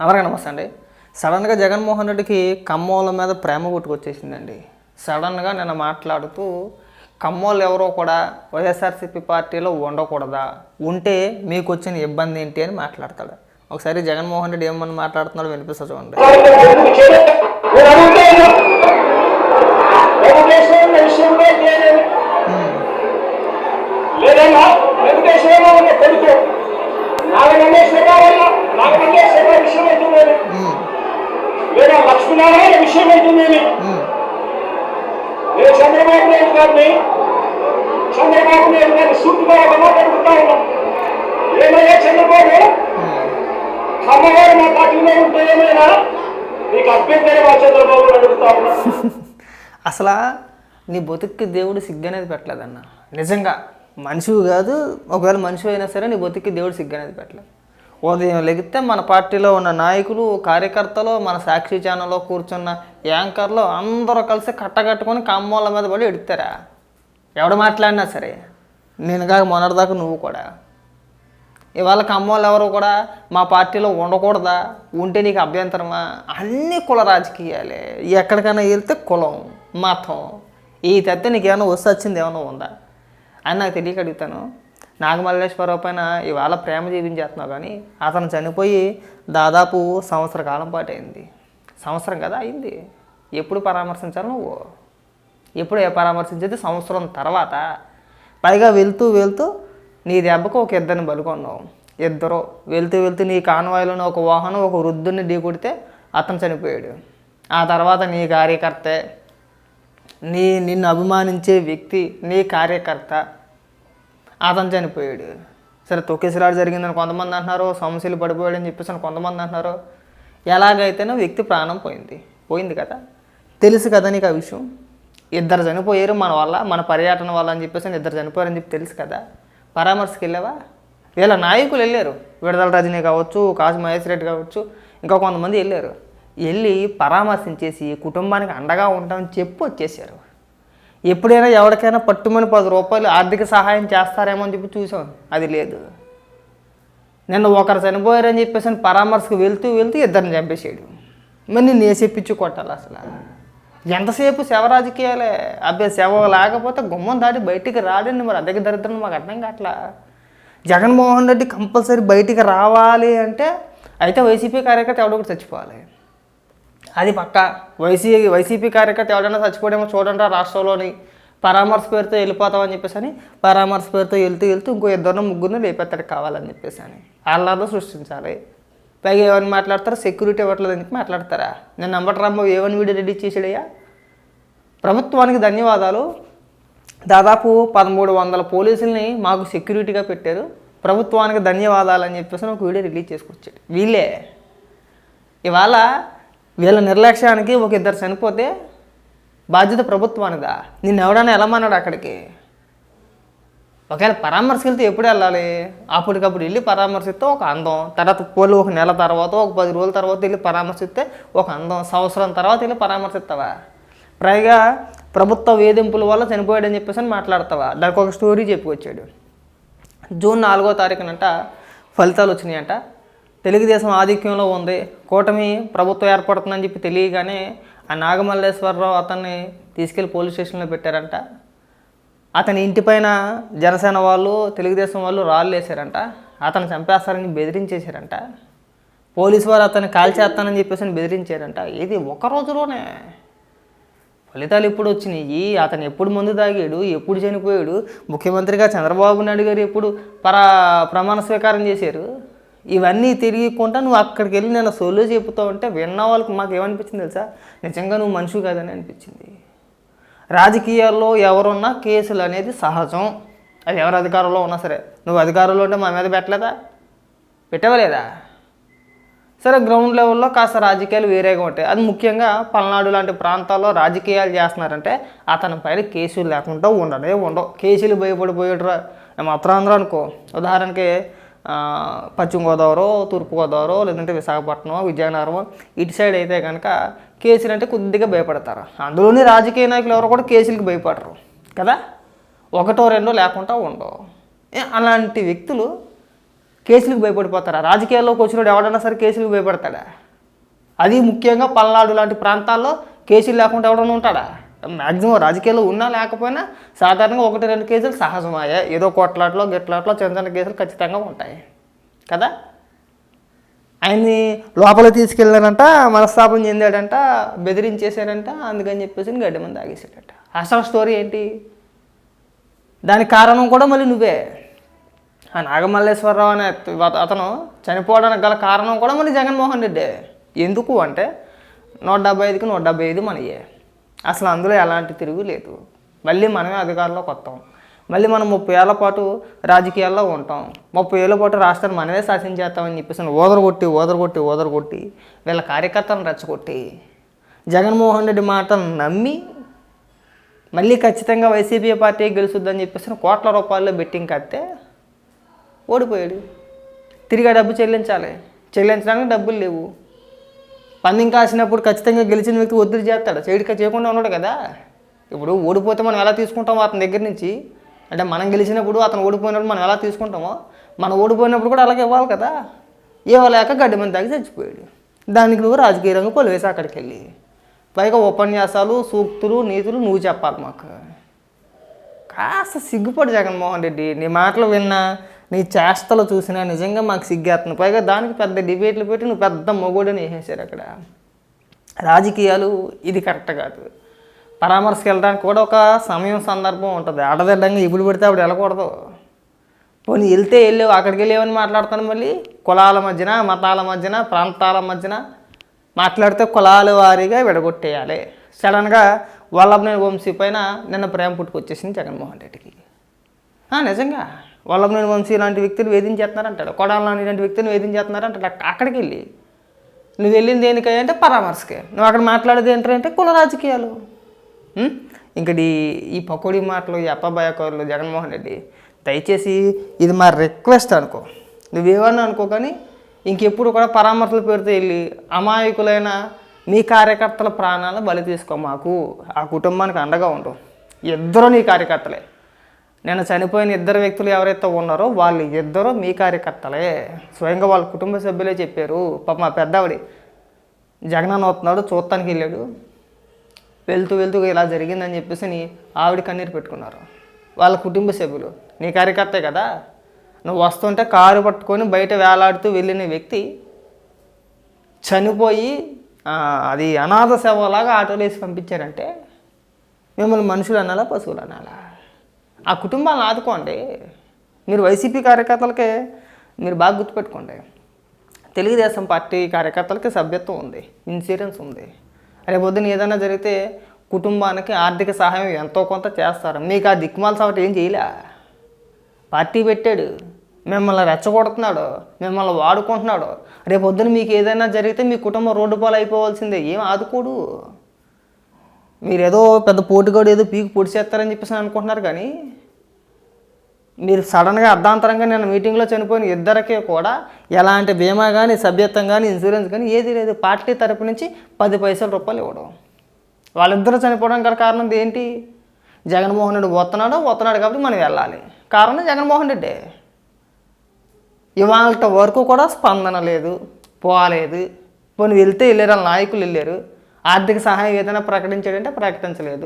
అందరికీ నమస్తే అండి. సడన్గా జగన్మోహన్ రెడ్డికి కమ్మోళ్ళ మీద ప్రేమ పుట్టుకొచ్చేసిందండి సడన్గా నేను మాట్లాడుతూ కమ్మోళ్ళు ఎవరో కూడా వైఎస్ఆర్సీపీ పార్టీలో ఉండకూడదా? ఉంటే మీకు వచ్చిన ఇబ్బంది ఏంటి? అని మాట్లాడతాడు. ఒకసారి జగన్మోహన్ రెడ్డి ఏమని మాట్లాడుతున్నాడో వినిపిస్తా చూడండి. లేదన్నా వెంకటేశ్వర కొడుకు. వల్ల నాగనందేశ్వర విషయం అవుతుంది లేదా లక్ష్మీనారాయణ విషయం అవుతుంది నేను చంద్రబాబు నాయుడు గారిని చంద్రబాబు నాయుడు గారిని సూటిగా ఒక మాట అడుగుతా ఉన్నాం. ఏమయ్యా చంద్రబాబు? అమ్మగారు నా పార్టీలో ఉంటే ఏమైనా నీకు అభ్యంతరమా చంద్రబాబు అని అడుగుతా ఉన్నా. అసలు నీ బతుక్కి దేవుడు సిగ్గనేది పెట్టలేదన్న. నిజంగా మనిషివి కాదు ఒకవేళ మనిషి అయినా సరే నీ బతుక్కి దేవుడు సిగ్గనేది పెట్టలేదు. ఉదయం లెగితే మన పార్టీలో ఉన్న నాయకులు కార్యకర్తలు మన సాక్షి ఛానల్లో కూర్చున్న యాంకర్లు అందరూ కలిసి కట్టగట్టుకొని కమ్మోళ్ళ మీద పడి ఎడుతారా? ఎవడు మాట్లాడినా సరే. నేను కాక మొన్నటిదాకా నువ్వు కూడా. ఇవాళ కమ్మోళ్ళు ఎవరు కూడా మా పార్టీలో ఉండకూడదా? ఉంటే నీకు అభ్యంతరమా? అన్ని కుల రాజకీయాలే. ఎక్కడికైనా వెళ్తే కులం మతం. ఈ తెత్తే నీకు ఏమైనా వస్తు వచ్చింది ఏమైనా ఉందా? అని నాకు తెలియక అడుగుతాను. నాగమల్లేశ్వరరావు పైన ఇవాళ ప్రేమ జీవించేస్తున్నావు కానీ అతను చనిపోయి దాదాపు సంవత్సర కాలం పాటు అయింది. సంవత్సరం కదా అయింది. ఎప్పుడు పరామర్శించాలి నువ్వు? ఎప్పుడు ఏ పరామర్శించేది? సంవత్సరం తర్వాత. పైగా వెళ్తూ వెళ్తూ నీ దెబ్బకు ఒక ఇద్దరిని బలుకొన్నావు. ఇద్దరు వెళ్తూ వెళ్తూ నీ కాన్వాయిలోని ఒక వాహనం ఒక వృద్ధుని ఢీకొడితే అతను చనిపోయాడు. ఆ తర్వాత నీ కార్యకర్తే నీ నిన్ను అభిమానించే వ్యక్తి నీ కార్యకర్త అతను చనిపోయాడు. సరే తొక్కేసిరాడు జరిగిందని కొంతమంది అంటున్నారు సమస్యలు పడిపోయాడని చెప్పేసి అని కొంతమంది అంటున్నారు. ఎలాగైతేనో వ్యక్తి ప్రాణం పోయింది. పోయింది కదా. తెలుసు కదా నీకు ఆ విషయం? ఇద్దరు చనిపోయారు మన వల్ల మన పర్యటన వల్ల అని చెప్పేసి ఇద్దరు చనిపోయారని చెప్పి తెలుసు కదా. పరామర్శకి వెళ్ళావా? వీళ్ళ నాయకులు వెళ్ళారు. విడదల రజనీ కావచ్చు కాశీ మహేష్ రెడ్డి కావచ్చు ఇంకా కొంతమంది వెళ్ళారు. వెళ్ళి పరామర్శించేసి కుటుంబానికి అండగా ఉంటామని చెప్పి వచ్చేసారు ఎప్పుడైనా ఎవరికైనా పట్టుమని పది రూపాయలు ఆర్థిక సహాయం చేస్తారేమో అని చెప్పి చూసాం. అది లేదు. నిన్న ఒకరు చనిపోయారని చెప్పేసి అని పరామర్శకు వెళ్తూ వెళ్తూ ఇద్దరిని చంపేసాడు మరి నేను ఏ కొట్టాలి అసలు? ఎంతసేపు శవ రాజకీయాలే? అబ్బాయి శవ లేకపోతే గుమ్మం దాటి బయటికి రాడండి మరి. అద్దెకి దరిద్రం మాకు అర్థం కావట్లా? జగన్మోహన్ రెడ్డి కంపల్సరీ బయటికి రావాలి అంటే అయితే వైసీపీ కార్యకర్త ఎవడో ఒకటి చచ్చిపోవాలి. అది పక్క. వైసీ వైసీపీ కార్యకర్త ఎవరైనా చచ్చిపోయేమో చూడండి రాష్ట్రంలోని పరామర్శ పేరుతో వెళ్ళిపోతామని చెప్పేసి అని పరామర్శ పేరుతో వెళ్తూ వెళ్తూ ఇంకో ఇద్దరు ముగ్గురిని లేపెత్తడి కావాలని చెప్పేసి అని అల్లర్లు సృష్టించాలి. పైగా ఏమని మాట్లాడతారు? సెక్యూరిటీ ఇవ్వట్లేదు అని చెప్పి మాట్లాడతారా? నేను నంబర్ రమ్మ ఏమని వీడియో రెడీ చేసాడయ్యా ప్రభుత్వానికి ధన్యవాదాలు. దాదాపు పదమూడు వందల పోలీసుల్ని మాకు సెక్యూరిటీగా పెట్టారు. ప్రభుత్వానికి ధన్యవాదాలు అని చెప్పేసి ఒక వీడియో రిలీజ్ చేసుకొచ్చాడు. వీళ్ళే. ఇవాళ వీళ్ళ నిర్లక్ష్యానికి ఒక ఇద్దరు చనిపోతే బాధ్యత ప్రభుత్వానిదా? నిన్ను ఎవడైనా వెళ్ళమన్నాడు అక్కడికి? ఒకవేళ పరామర్శకి ఎప్పుడు వెళ్ళాలి? అప్పటికప్పుడు వెళ్ళి పరామర్శిస్తే ఒక అందం. తర్వాత పోలు ఒక నెల తర్వాత ఒక పది రోజుల తర్వాత వెళ్ళి పరామర్శిస్తే ఒక అందం. సంవత్సరం తర్వాత వెళ్ళి పరామర్శిస్తావా? పైగా ప్రభుత్వ వేధింపుల వల్ల చనిపోయాడని చెప్పేసి అని మాట్లాడతావా? దానికి ఒక స్టోరీ చెప్పుకొచ్చాడు జూన్ నాలుగో తారీఖునంట ఫలితాలు వచ్చినాయంట. తెలుగుదేశం ఆధిక్యంలో ఉంది. కూటమి ప్రభుత్వం ఏర్పడుతుందని చెప్పి తెలియగానే ఆ నాగమల్లేశ్వరరావు అతన్ని తీసుకెళ్ళి పోలీస్ స్టేషన్లో పెట్టారంట. అతని ఇంటిపైన జనసేన వాళ్ళు తెలుగుదేశం వాళ్ళు రాళ్ళు వేసారంట అతను చంపేస్తారని బెదిరించేశారంట. పోలీసు వారు అతన్ని కాల్చేస్తానని చెప్పేసి బెదిరించారంట. ఇది ఒక రోజులోనే. ఫలితాలు ఎప్పుడు వచ్చినాయి? అతను ఎప్పుడు మందు తాగాడు? ఎప్పుడు చనిపోయాడు? ముఖ్యమంత్రిగా చంద్రబాబు నాయుడు గారు ఎప్పుడు పరా ప్రమాణ స్వీకారం చేశారు? ఇవన్నీ తిరిగికుండా నువ్వు అక్కడికి వెళ్ళి నేను సోలో చెబుతావు అంటే విన్న వాళ్ళకి మాకు ఏమనిపించింది తెలుసా? నిజంగా నువ్వు మనిషి కాదని అనిపించింది. రాజకీయాల్లో ఎవరున్నా కేసులు అనేది సహజం. అది ఎవరు అధికారంలో ఉన్నా సరే. నువ్వు అధికారంలో ఉంటే మా మీద పెట్టలేదా? పెట్టవలేదా? సరే గ్రౌండ్ లెవెల్లో కాస్త రాజకీయాలు వేరేగా ఉంటాయి. అది ముఖ్యంగా పల్నాడు లాంటి ప్రాంతాల్లో రాజకీయాలు చేస్తున్నారంటే అతని పైన కేసులు లేకుండా ఉండనే ఉండవు. కేసులు భయపడిపోయాడురా ఉత్తరాంధ్ర అనుకో. ఉదాహరణకి పశ్చిమ గోదావరి తూర్పు గోదావరి లేదంటే విశాఖపట్నం విజయనగరం ఇటు సైడ్ అయితే కనుక కేసులు అంటే కొద్దిగా భయపడతారు. అందులోని రాజకీయ నాయకులు ఎవరు కూడా కేసులకి భయపడరు. కదా? ఒకటో రెండో లేకుండా ఉండవు. అలాంటి వ్యక్తులు కేసులకు భయపడిపోతారా? రాజకీయాల్లోకి వచ్చినప్పుడు ఎవడన్నా సరే కేసులకు భయపడతాడా? అది ముఖ్యంగా పల్నాడు లాంటి ప్రాంతాల్లో కేసులు లేకుండా ఎవడన్నా ఉంటాడా? మ్యాక్సిమం రాజకీయాల్లో ఉన్నా లేకపోయినా సాధారణంగా ఒకటి రెండు కేసులు సహజమాయే ఏదో కొట్లాట్లో గిట్లాట్లో చిన్న చిన్న కేసులు ఖచ్చితంగా ఉంటాయి. కదా? ఆయన్ని లోపల తీసుకెళ్ళానంట మనస్తాపం చెందాడంట బెదిరించేశారంట అందుకని చెప్పేసి గడ్డి మంది ఆగేసాడట అసలు స్టోరీ ఏంటి? దానికి కారణం కూడా మళ్ళీ నువ్వే. ఆ నాగమల్లేశ్వరరావు అనే అతను చనిపోవడానికి గల కారణం కూడా మళ్ళీ జగన్మోహన్ రెడ్డే. ఎందుకు అంటే నూట డెబ్బై ఐదుకి నూట డెబ్బై ఐదు మనయే అసలు అందులో ఎలాంటి తిరుగు లేదు. మళ్ళీ మనమే అధికారంలోకి వస్తాం మళ్ళీ మనం ముప్పై ఏళ్ళ పాటు రాజకీయాల్లో ఉంటాం. ముప్పై ఏళ్ళ పాటు రాష్ట్రాన్ని మనమే శాసించేస్తామని చెప్పేసి ఓదరగొట్టి ఓదరగొట్టి ఓదరగొట్టి వీళ్ళ కార్యకర్తలను రెచ్చగొట్టి జగన్మోహన్ రెడ్డి మాటను నమ్మి మళ్ళీ ఖచ్చితంగా వైసీపీ పార్టీ గెలుచుద్దని చెప్పేసి కోట్ల రూపాయల్లో బెట్టింగ్ కడితే ఓడిపోయాడు. తిరిగి ఆ డబ్బు చెల్లించాలి. చెల్లించడానికి డబ్బులు లేవు. పందెం కాసినప్పుడు ఖచ్చితంగా గెలిచిన వ్యక్తి ఒత్తిడి చేస్తాడు. సైడ్గా చేయకుండా ఉన్నాడు కదా. ఇప్పుడు ఓడిపోతే మనం ఎలా తీసుకుంటామో అతని దగ్గర నుంచి. అంటే మనం గెలిచినప్పుడు అతను ఓడిపోయినప్పుడు మనం ఎలా తీసుకుంటామో మనం ఓడిపోయినప్పుడు కూడా అలాగే ఇవ్వాలి కదా. ఇవ్వలేక గడ్డి మంది తాగి చచ్చిపోయాడు. దానికి నువ్వు రాజకీయ రంగు కొలివేసి అక్కడికి వెళ్ళి పైగా ఉపన్యాసాలు సూక్తులు నీతులు నువ్వు చెప్పాలి మాకు. కాస్త సిగ్గుపడు జగన్మోహన్ రెడ్డి. నీ మాటలు విన్నా నీ చేష్టలు చూసినా నిజంగా మాకు సిగ్గేస్తుంది పైగా దానికి పెద్ద డిబేట్లు పెట్టి నువ్వు పెద్ద మొగోడని వేసేసారు అక్కడ. రాజకీయాలు ఇది కరెక్ట్ కాదు. పరామర్శకు వెళ్ళడానికి కూడా ఒక సమయం సందర్భం ఉంటుంది. అడదడ్డంగా ఇప్పుడు పెడితే అప్పుడు వెళ్ళకూడదు. పోనీ వెళ్తే వెళ్ళావు అక్కడికి వెళ్ళేవని మాట్లాడతాను మళ్ళీ? కులాల మధ్యన మతాల మధ్యన ప్రాంతాల మధ్యన మాట్లాడితే కులాల వారీగా విడగొట్టేయాలి. సడన్గా వల్లభనేని వంశీ పైన నిన్న ప్రేమ పుట్టుకొచ్చేసింది జగన్మోహన్ రెడ్డికి. నిజంగా. వల్లభనేని వంశీ లాంటి వ్యక్తిని వేధించేస్తున్నారంటాడు. కొడాల లాంటి వ్యక్తిని వేధించేస్తున్నారంటాడు. అక్కడికి వెళ్ళి. నువ్వు వెళ్ళింది దేనికై అంటే పరామర్శకే. నువ్వు అక్కడ మాట్లాడేది ఏంటంటే కుల రాజకీయాలు. ఇంకటి ఈ పకోడీ మాటలు ఈ అప్పబాయకోరులు జగన్మోహన్ రెడ్డి దయచేసి ఇది మా రిక్వెస్ట్ అనుకో. నువ్వేమన్నా అనుకో కానీ ఇంకెప్పుడు కూడా పరామర్శల పేరుతో వెళ్ళి అమాయకులైన మీ కార్యకర్తల ప్రాణాలు బలి తీసుకో మాకు. ఆ కుటుంబానికి అండగా ఉండవు ఇద్దరు నీ కార్యకర్తలే. నేను చనిపోయిన ఇద్దరు వ్యక్తులు ఎవరైతే ఉన్నారో వాళ్ళు ఇద్దరు మీ కార్యకర్తలే. స్వయంగా వాళ్ళ కుటుంబ సభ్యులే చెప్పారు పాప మా పెద్దవాడి జగనన్న అవుతున్నాడు చూడటానికి వెళ్ళాడు. వెళ్తూ వెళ్తూ ఇలా జరిగిందని చెప్పేసి నీ ఆవిడ కన్నీరు పెట్టుకున్నారు. వాళ్ళ కుటుంబ సభ్యులు నీ కార్యకర్తే కదా. నువ్వు వస్తుంటే కారు పట్టుకొని బయట వేలాడుతూ వెళ్ళిన వ్యక్తి చనిపోయి అది అనాథ సేవలాగా ఆటోలు వేసి పంపించారంటే మిమ్మల్ని మనుషులు అనాలా పశువులు అనాలా? ఆ కుటుంబాలను ఆదుకోండి. మీరు వైసీపీ కార్యకర్తలకే మీరు బాగా గుర్తుపెట్టుకోండి. తెలుగుదేశం పార్టీ కార్యకర్తలకి సభ్యత్వం ఉంది ఇన్సూరెన్స్ ఉంది. రేపొద్దున ఏదైనా జరిగితే కుటుంబానికి ఆర్థిక సహాయం ఎంతో కొంత చేస్తారు. మీకు ఆ దిక్కుమాల సవట ఏం చేయలే. పార్టీ పెట్టాడు మిమ్మల్ని రెచ్చగొడుతున్నాడు మిమ్మల్ని వాడుకుంటున్నాడు. రేపొద్దున మీకు ఏదైనా జరిగితే మీ కుటుంబం రోడ్డు పాలు అయిపోవాల్సిందే ఏం ఆదుకోడు. మీరు ఏదో పెద్ద పోటుగాడు ఏదో పీకు పొడిచేస్తారని చెప్పేసి అనుకుంటున్నారు కానీ మీరు సడన్గా అర్ధాంతరంగా నేను మీటింగ్లో చనిపోయిన ఇద్దరికీ కూడా ఎలాంటి బీమా కానీ సభ్యత్వం కానీ ఇన్సూరెన్స్ కానీ ఏది లేదు. పార్టీ తరపు నుంచి పది పైసల రూపాయలు ఇవ్వడం. వాళ్ళిద్దరూ చనిపోవడం గల కారణం ఏంటి? జగన్మోహన్ రెడ్డి పోతున్నాడు పోతున్నాడు కాబట్టి మనం వెళ్ళాలి. కారణం జగన్మోహన్ రెడ్డి. ఇవాళ వరకు కూడా స్పందన లేదు పోలేదు. పోనీ వెళ్తే వెళ్ళారు వాళ్ళ నాయకులు వెళ్ళారు. ఆర్థిక సహాయం ఏదైనా ప్రకటించాడంటే ప్రకటించలేదు.